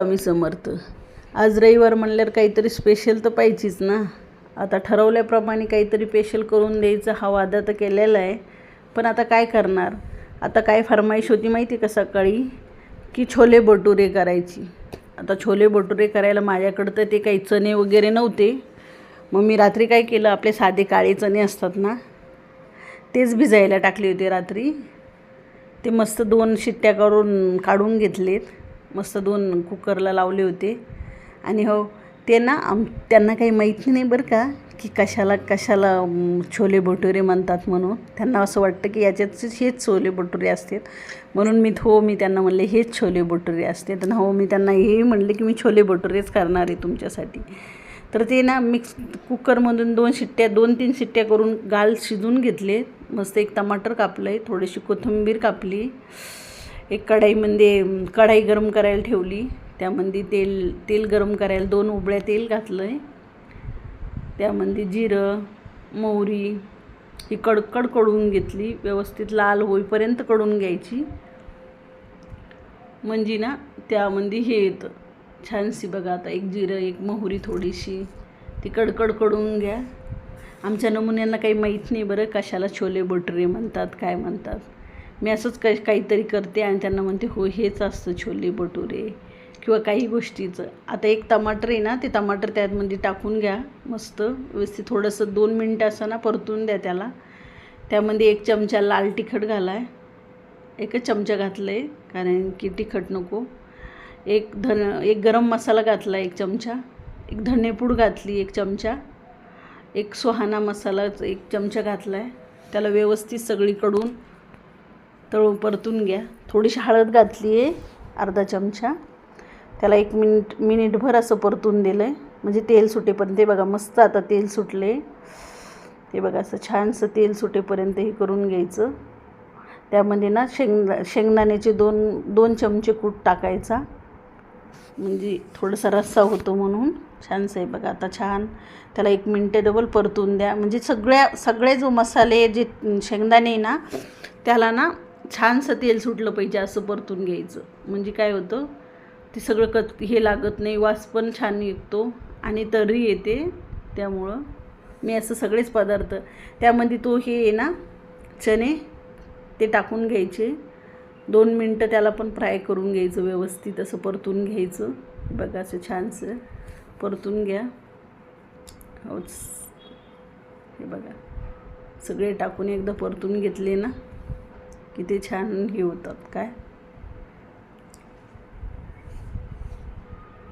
स्वामी समर्थ. आज रविवार म्हणल्यावर काहीतरी स्पेशल तर पाहिजेच ना. आता ठरवल्याप्रमाणे काहीतरी स्पेशल करून द्यायचं. हा वादा तर केलेला आहे. पण आता काय करणार? आता काय फरमाईश होती माहिती आहे का सकाळी? की छोले भटुरे करायची. आता छोले भटुरे करायला माझ्याकडं तर ते काही चणे वगैरे नव्हते. मग मी रात्री काय केलं? आपले साधे काळे चणे असतात ना तेच भिजायला टाकले होते रात्री. ते मस्त दोन शिट्ट्या करून काढून घेतलेत. मस्त दोन कुकरला लावले होते. आणि हो ते ना आम त्यांना काही माहिती नाही बरं का की कशाला कशाला छोले भटुरे म्हणतात म्हणून. त्यांना असं वाटतं की याच्यात हेच छोले भटुरे असतात. म्हणून मी हो मी त्यांना म्हणले हेच छोले भटुरे असतात. आणि हो मी त्यांना हे म्हणले की मी छोले भटुरेच करणार आहे तुमच्यासाठी. तर ते ना मिक्स कुकरमधून दोन शिट्ट्या दोन तीन शिट्ट्या करून गाल शिजून घेतले. मस्त एक टमाटर कापलं आहे थोडीशी कोथिंबीर कापली. एक कढाईमध्ये म्हणजे, कढाई गरम करायला ठेवली. त्यामध्ये तेल तेल गरम करायला दोन उबळ्या तेल घातलं आहे त्यामध्ये जिरं मोहरी ही कडकडकडून घेतली. व्यवस्थित लाल होईपर्यंत कडून घ्यायची. म्हणजे ना त्यामध्ये हे येतं. छानशी बघा आता एक जिरं एक मोहरी थोडीशी. ती कडकडकडून घ्या. आमच्या नमुन्यांना काही माहीत नाही बरं कशाला छोले भटुरे म्हणतात काय म्हणतात. मी असंच काही काहीतरी करते आणि त्यांना म्हणते हो हेच असतं छोले भटुरे किंवा काही गोष्टीचं. आता एक टमाटर आहे ना ते टमाटर त्यामध्ये टाकून घ्या मस्त व्यवस्थित थोडंसं दोन मिनटं असं ना परतून द्या त्याला. त्यामध्ये एक चमचा लाल तिखट घालाय एकच चमचा घातलं आहे कारण की तिखट नको. एक धन एक गरम मसाला घातला एक चमचा एक धनेपूड घातली एक चमचा एक सुहाना मसाला एक चमचा घातला आहे त्याला व्यवस्थित सगळीकडून तळून परतून घ्या. थोडीशी हळद घातली आहे अर्धा चमचा. त्याला एक मिनिट मिनिटभर असं परतून दिलं आहे म्हणजे तेल सुटेपर्यंत ते बघा मस्त आता तेल सुटले ते बघा असं छानसं तेल सुटेपर्यंत हे करून घ्यायचं. त्यामध्ये ना शेंग शेंगदाण्याचे दोन दोन चमचे कूट टाकायचा. म्हणजे थोडासा रस्सा होतो म्हणून. छानसं आहे बघा आता छान. त्याला एक मिनटे डबल परतून द्या. म्हणजे सगळ्या सगळे जो मसाले जे शेंगदाणे आहे ना त्याला ना छानसं तेल सुटलं पाहिजे असं परतून घ्यायचं. म्हणजे काय होतं ते सगळं कत हे लागत नाही वास पण छान निघतो आणि तरी येते. त्यामुळं मी असं सगळेच पदार्थ त्यामध्ये तो हे आहे ना चणे ते टाकून घ्यायचे. दोन मिनटं त्याला पण फ्राय करून घ्यायचं व्यवस्थित असं परतून घ्यायचं. बघा असं छानसं परतून घ्या. होच हे बघा. सगळे टाकून एकदा परतून घेतले ना. किती छान हे होतात काय?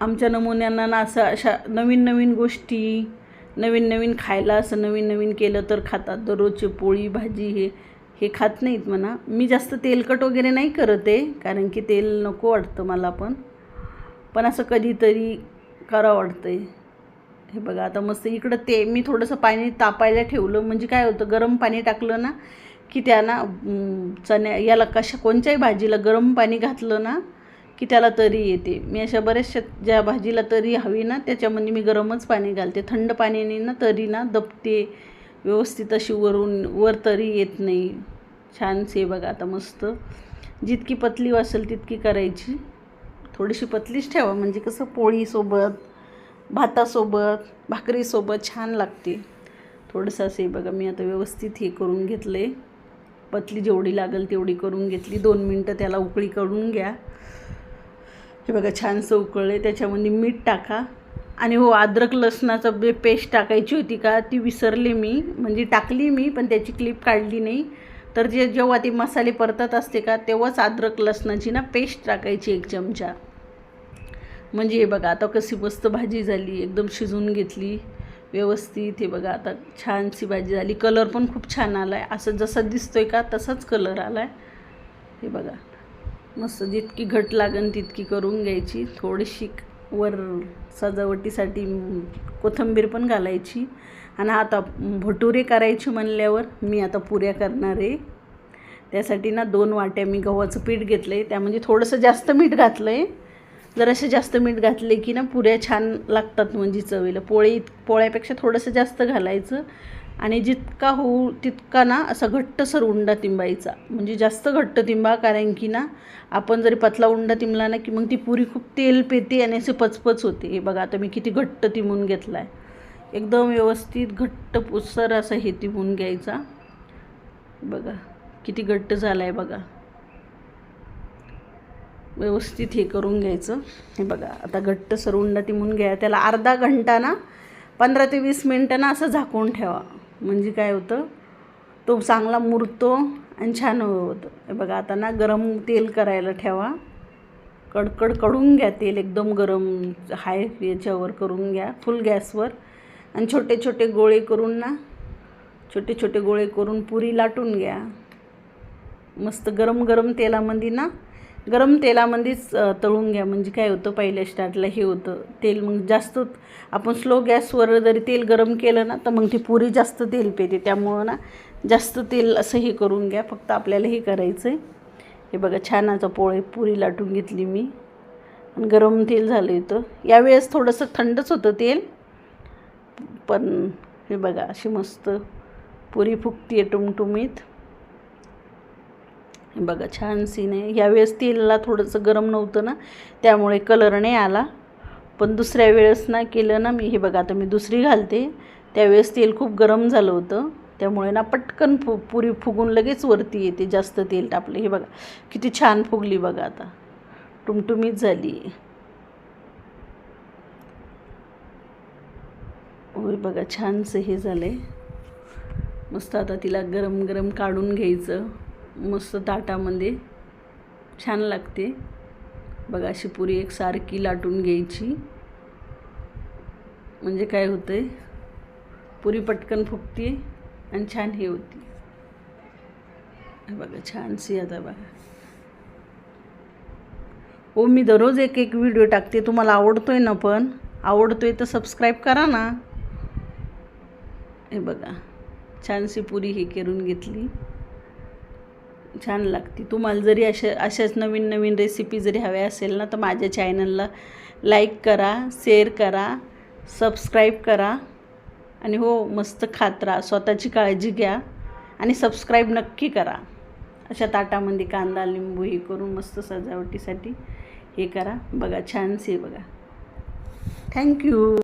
आमच्या नमुन्यांना ना असं अशा नवीन नवीन गोष्टी नवीन नवीन खायला असं नवीन नवीन केलं तर खातात. दररोजची पोळी भाजी हे हे खात नाहीत म्हणा. मी जास्त तेलकट वगैरे नाही करत आहे कारण की तेल नको वाटतं मला पण. पण असं कधीतरी करावं वाटतं आहे हे बघा आता मस्त इकडं ते मी थोडंसं पाणी तापायला ठेवलं. म्हणजे काय होतं गरम पाणी टाकलं ना की त्या ना चण्या याला कशा कोणत्याही भाजीला गरम पाणी घातलं ना की त्याला तरी येते. मी अशा बऱ्याचशा ज्या भाजीला तरी हवी ना त्याच्यामध्ये मी गरमच पाणी घालते. थंड पाण्याने ना तरी ना दबते व्यवस्थित अशी वरून वर तरी येत नाही. छानसे बघा आता मस्त. जितकी पतली वासेल तितकी करायची. थोडीशी पतलीच ठेवा. म्हणजे कसं पोळीसोबत भातासोबत भाकरीसोबत छान लागते. थोडंसं असे बघा. मी आता व्यवस्थित हे करून घेतलं आहे पतली जेवढी लागेल तेवढी करून घेतली. दोन मिनटं त्याला उकळी करून घ्या. हे बघा छानसं उकळले त्याच्यामध्ये मीठ टाका. आणि हो अद्रक लसणाचं बे पेस्ट टाकायची होती का ती विसरली मी. म्हणजे टाकली मी पण त्याची क्लिप काढली नाही. तर जे जेव्हा ते मसाले परतत असते का तेव्हाच अद्रक लसणाची ना पेस्ट टाकायची एक चमचा. म्हणजे हे बघा आता कशी मस्त भाजी झाली एकदम शिजवून घेतली. व्यवस्थित. हे बघा आता छानशी भाजी झाली. कलर पण खूप छान आला आहे असं जसं दिसतोय का तसाच कलर आला आहे हे बघा मस्त जितकी घट लागेल तितकी करून घ्यायची. थोडीशी वर सजावटीसाठी कोथंबीर कोथिंबीर पण घालायची. आणि आता भटुरे करायचे म्हणल्यावर मी आता पुऱ्या करणार आहे. त्यासाठी ना दोन वाट्या मी गव्हाचं पीठ घेतलं आहे त्यामध्ये थोडंसं जास्त मीठ घातलं आहे जरासे जास्त मीठ घातले की ना पुऱ्या छान लागतात म्हणजे चवीला. पोळी पोळ्यापेक्षा थोडंसं जास्त घालायचं. आणि जितका होऊ तितका ना असा घट्टसर उंडा तिंबायचा. म्हणजे जास्त घट्ट तिंबा कारण की ना आपण जरी पतला उंडा तिंबला ना की मग ती पुरी खूप तेल पेते आणि असे पचपच होते. हे बघा आता मी किती घट्ट तिमून घेतला आहे एकदम व्यवस्थित घट्ट पुसर असं हे तिमून घ्यायचा. बघा किती घट्ट झाला आहे बघा. व्यवस्थित हे करून घ्यायचं. हे बघा आता घट्ट सरुंडा तिमून घ्या. त्याला अर्धा घंटा ना पंधरा ते वीस मिनटं ना असं झाकून ठेवा. म्हणजे काय होतं तो चांगला मुरतो आणि छान होतं. हे बघा आता ना गरम तेल करायला ठेवा. कडकडकडून घ्या तेल एकदम गरम हाय याच्यावर करून घ्या फुल गॅसवर. आणि छोटे छोटे गोळे करून ना छोटे छोटे गोळे करून पुरी लाटून घ्या. मस्त गरम गरम तेलामध्ये ना गरम तेलामध्येच तळून घ्या. म्हणजे काय होतं पहिल्या स्टार्टला हे होतं. तेल मग जास्त आपण स्लो गॅसवर जरी तेल गरम केलं ना तर मग ती पुरी जास्त तेल पेते. त्यामुळं ना जास्त तेल असं हे करून घ्या. फक्त आपल्याला हे करायचं आहे हे बघा छान आता पोळे पुरी लाटून घेतली मी. आणि गरम तेल झालं होतं यावेळेस थोडंसं थंडच होतं तेल. पण हे बघा अशी मस्त पुरी फुगती आहे टुमटुमीत. बघा छान सीन आहे. ह्यावेळेस तेलला थोडंसं गरम नव्हतं ना त्यामुळे कलर नाही आला. पण दुसऱ्या वेळेस ना केलं ना मी हे बघा आता मी दुसरी घालते. त्यावेळेस तेल खूप गरम झालं होतं. त्यामुळे ना पटकन फु पुरी फुगून लगेच वरती येते जास्त तेल टाकलं हे बघा किती छान फुगली बघा आता. टुमटुमीत झाली. होय बघा छानसं हे झालं आहे मस्त आता तिला गरम गरम काढून घ्यायचं. मस्त ताटामध्ये छान लागते. बघा अशी पुरी एक सारखी लाटून घ्यायची. म्हणजे काय होतं आहे पुरी पटकन फुगते आणि छान हे होती. हे बघा छानशी आता बघा. हो मी दररोज एक एक व्हिडिओ टाकते. तुम्हाला आवडतो आहे ना पण? आवडतो आहे तर सबस्क्राईब करा ना. हे बघा छानशी पुरी हे करून घेतली. छान लागते. तुम्हाला जरी अशा अशाच नवीन नवीन रेसिपी जरी हव्या असेल ना तर माझ्या चॅनलला लाईक करा शेअर करा सबस्क्राईब करा. आणि हो मस्त खात राहा. स्वतःची काळजी घ्या आणि सबस्क्राईब नक्की करा. अशा ताटामध्ये कांदा लिंबू हे करून मस्त सजावटीसाठी हे करा. बघा छानसे बघा. थँक्यू